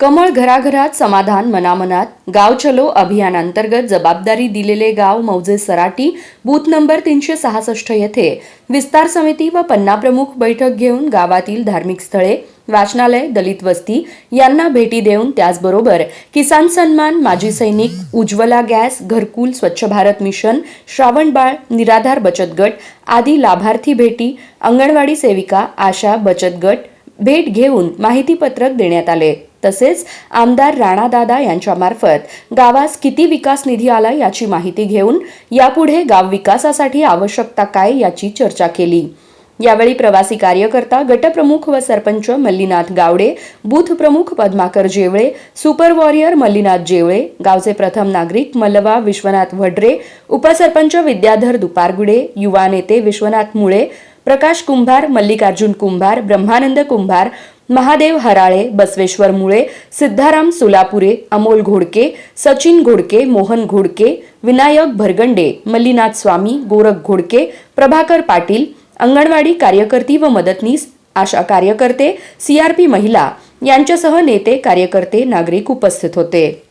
कमळ घराघरात समाधान मनामनात गाव चलो अभियानांतर्गत जबाबदारी दिलेले गाव मौजे सराटी बूथ नंबर तीनशे सहासष्ट येथे. विस्तार समिती व पन्ना प्रमुख बैठक घेऊन गावातील धार्मिक स्थळे वाचनालय दलित वस्ती यांना भेटी देऊन त्याचबरोबर किसान सन्मान माजी सैनिक उज्ज्वला गॅस घरकुल स्वच्छ भारत मिशन श्रावणबाळ निराधार बचत गट आदी लाभार्थी भेटी अंगणवाडी सेविका आशा बचत गट भेट घेऊन माहितीपत्रक देण्यात आले. तसेच आमदार राणादादा यांच्यामार्फत गावास किती विकास निधी आला याची माहिती घेऊन यापुढे गाव विकासासाठी आवश्यकता काय याची चर्चा केली. यावेळी प्रवासी कार्यकर्ता गटप्रमुख व सरपंच मल्लीनाथ गावडे बूथ प्रमुख पद्माकर जेवळे सुपर वॉरियर मल्लीनाथ जेवळे गावचे प्रथम नागरिक मल्लवा विश्वनाथ वड्रे उपसरपंच विद्याधर दुपारगुडे युवा नेते विश्वनाथ मुळे प्रकाश कुंभार मल्लिकार्जुन कुंभार ब्रह्मानंद कुंभार महादेव हराळे बसवेश्वर मुळे सिद्धाराम सोलापुरे अमोल घोडके सचिन घोडके मोहन घोडके विनायक भरगंडे मल्लीनाथ स्वामी गोरख घोडके प्रभाकर पाटील अंगणवाडी कार्यकर्ती व मदतनीस आशा कार्यकर्ते सीआरपी महिला यांच्यासह नेते कार्यकर्ते नागरिक उपस्थित होते.